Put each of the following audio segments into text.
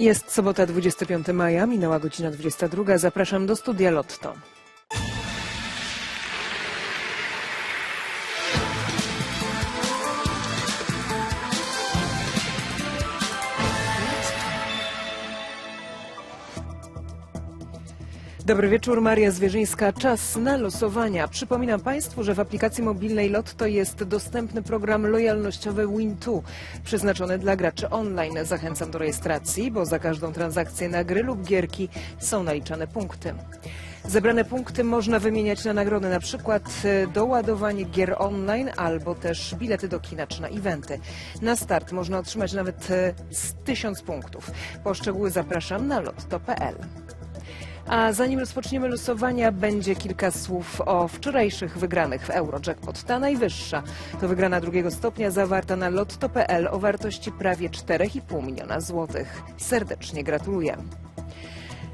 Jest sobota 25 maja, minęła godzina 22. Zapraszam do studia Lotto. Dobry wieczór, Maria Zwierzyńska. Czas na losowania. Przypominam Państwu, że w aplikacji mobilnej Lotto jest dostępny program lojalnościowy Win2, przeznaczony dla graczy online. Zachęcam do rejestracji, bo za każdą transakcję na gry lub gierki są naliczane punkty. Zebrane punkty można wymieniać na nagrody, na przykład e, doładowanie gier online albo też bilety do kina czy na eventy. Na start można otrzymać nawet e, z 1000 punktów. Po szczegóły zapraszam na lotto.pl. A zanim rozpoczniemy losowania, będzie kilka słów o wczorajszych wygranych w Eurojackpot. Ta najwyższa to wygrana drugiego stopnia zawarta na lotto.pl o wartości prawie 4,5 miliona złotych. Serdecznie gratuluję.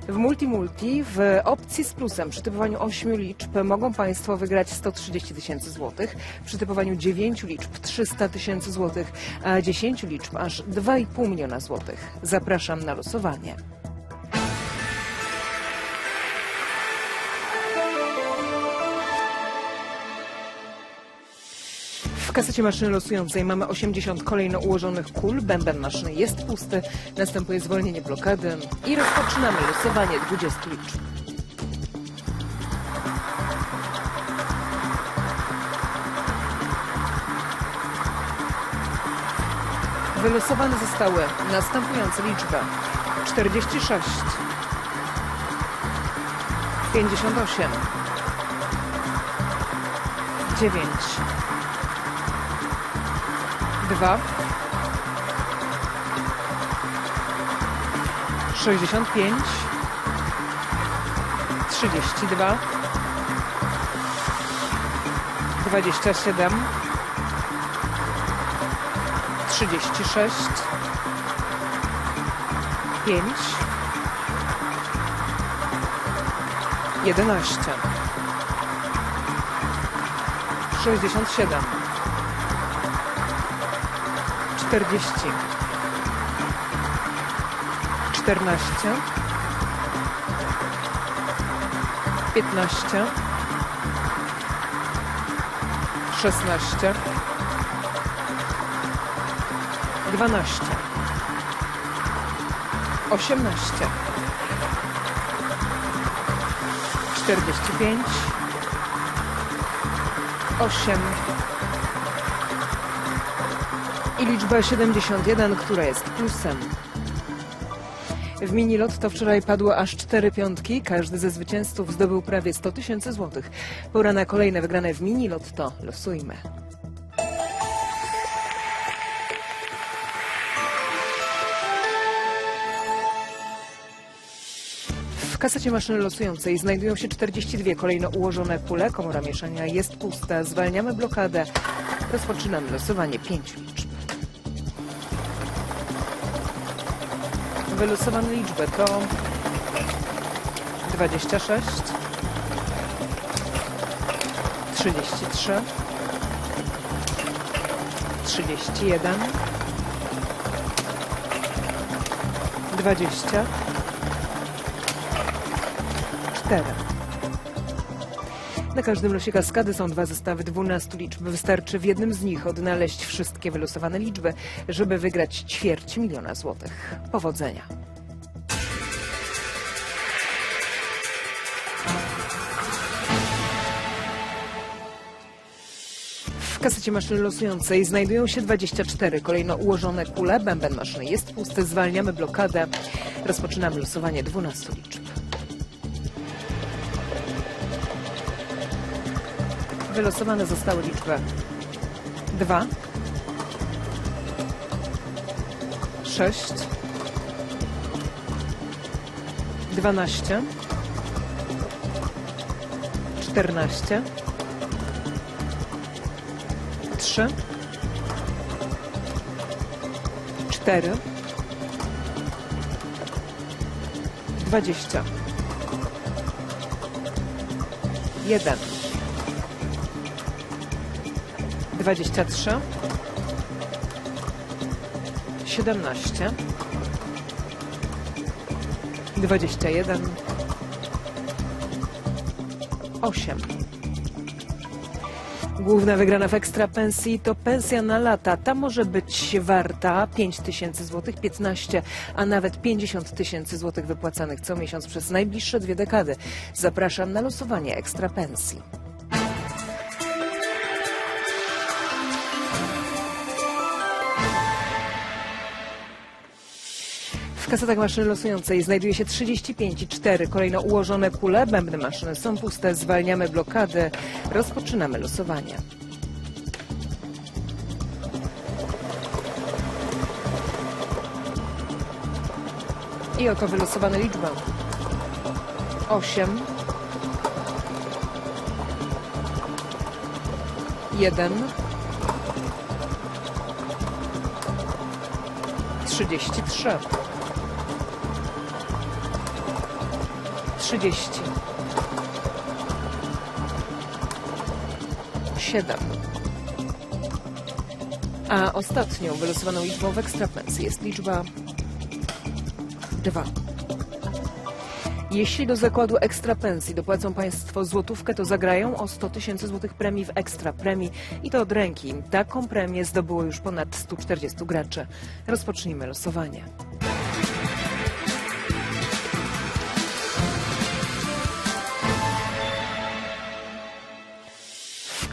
W Multimulti w opcji z plusem przy typowaniu 8 liczb mogą Państwo wygrać 130 tysięcy złotych, przy typowaniu 9 liczb 300 tysięcy złotych, a 10 liczb aż 2,5 miliona złotych. Zapraszam na losowanie. Kasecie maszyny losującej mamy 80 kolejno ułożonych kul. Bęben maszyny jest pusty. Następuje zwolnienie blokady i rozpoczynamy losowanie 20 liczb. Wylosowane zostały następujące liczby. 46 58 9 dwa, sześćdziesiąt pięć, trzydzieści dwa, dwadzieścia siedem, trzydzieści sześć, pięć, jedenaście, sześćdziesiąt siedem. 40 14 15 16 12 18 45 8 i liczba 71, która jest plusem. W mini lotto wczoraj padło aż cztery piątki. Każdy ze zwycięzców zdobył prawie 100 tysięcy złotych. Pora na kolejne wygrane w mini lotto. Losujmy. W kasecie maszyny losującej znajdują się 42 kolejno ułożone kule. Komora mieszania jest pusta. Zwalniamy blokadę. Rozpoczynamy losowanie pięciu liczb. Wylosowane liczby to 26, 33, 31, 20, 4. Na każdym losie kaskady są dwa zestawy 12 liczb. Wystarczy w jednym z nich odnaleźć wszystkie wylosowane liczby, żeby wygrać ćwierć miliona złotych. Powodzenia. W kasecie maszyny losującej znajdują się 24 kolejno ułożone kule. Bęben maszyny jest pusty. Zwalniamy blokadę. Rozpoczynamy losowanie 12 liczb. Wylosowane zostały liczby 2, 6, 12, 14, 3, 4, 20, 1. 23 17 21, 8. Główna wygrana w ekstra pensji to pensja na lata. Ta może być warta 5 tysięcy złotych, 15, a nawet 50 tysięcy złotych wypłacanych co miesiąc przez najbliższe dwie dekady. Zapraszam na losowanie ekstra W kasetach maszyny losującej znajduje się 35 i 4 kolejno ułożone kule. Bębny maszyny są puste. Zwalniamy blokadę. Rozpoczynamy losowanie. I oto wylosowane liczby. 8 1 33 trzydzieści siedem. A ostatnią wylosowaną liczbą w ekstrapensji jest liczba dwa. Jeśli do zakładu ekstrapensji dopłacą Państwo złotówkę, to zagrają o 100 tysięcy złotych premii w ekstra premii i to od ręki. Taką premię zdobyło już ponad 140 graczy. Rozpocznijmy losowanie.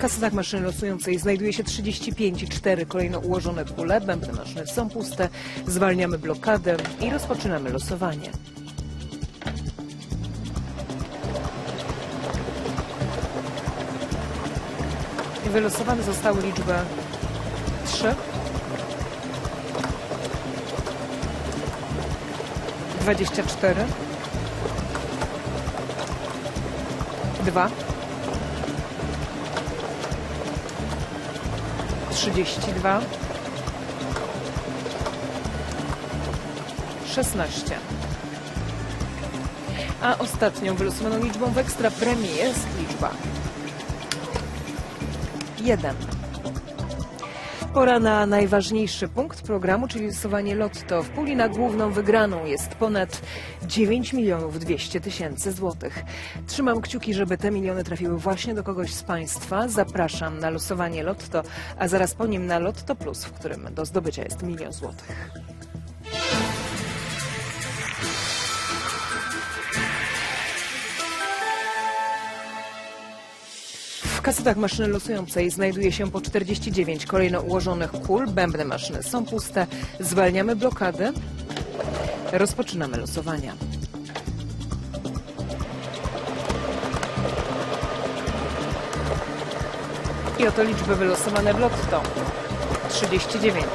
Kasetach maszyny losującej znajduje się 35 i 4 kolejno ułożone kule. Bębny maszyny są puste. Zwalniamy blokadę i rozpoczynamy losowanie. Wylosowane zostały liczby 3 24 2 32 16 A ostatnią wylosowaną liczbą w ekstra premii jest liczba 1 Pora na najważniejszy punkt programu, czyli losowanie lotto. W puli na główną wygraną jest ponad 9 milionów 200 tysięcy złotych. Trzymam kciuki, żeby te miliony trafiły właśnie do kogoś z Państwa. Zapraszam na losowanie lotto, a zaraz po nim na Lotto Plus, w którym do zdobycia jest milion złotych. Kasetach maszyny losującej znajduje się po 49 kolejno ułożonych kul. Bębny maszyny są puste. Zwalniamy blokadę. Rozpoczynamy losowania. I oto liczby wylosowane w lotto. 39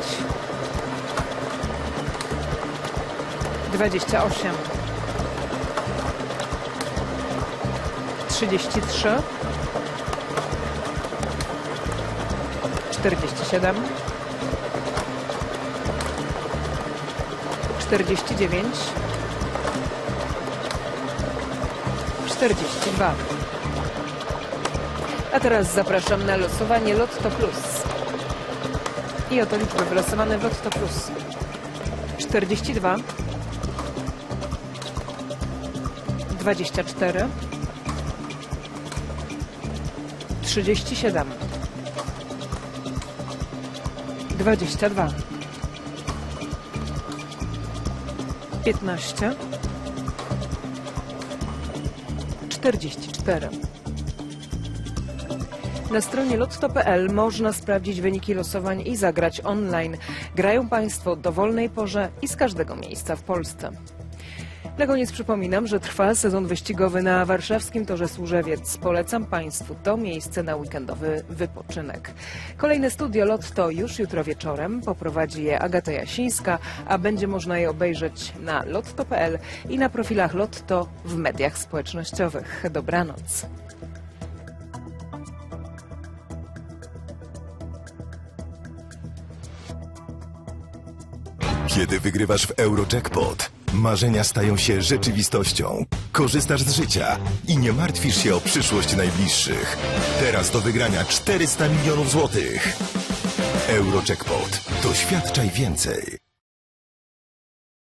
28 33 47 49 42 A teraz zapraszam na losowanie Lotto Plus. I oto liczby wylosowane w Lotto Plus. 42 24 37 22 15 44 Na stronie lotto.pl można sprawdzić wyniki losowań i zagrać online. Grają Państwo dowolnej porze i z każdego miejsca w Polsce. Na koniec przypominam, że trwa sezon wyścigowy na warszawskim Torze Służewiec. Polecam Państwu to miejsce na weekendowy wypoczynek. Kolejne studio Lotto już jutro wieczorem. Poprowadzi je Agata Jasińska, a będzie można je obejrzeć na lotto.pl i na profilach Lotto w mediach społecznościowych. Dobranoc. Kiedy wygrywasz w Eurojackpot, marzenia stają się rzeczywistością. Korzystasz z życia i nie martwisz się o przyszłość najbliższych. Teraz do wygrania 400 milionów złotych. Eurojackpot. Doświadczaj więcej.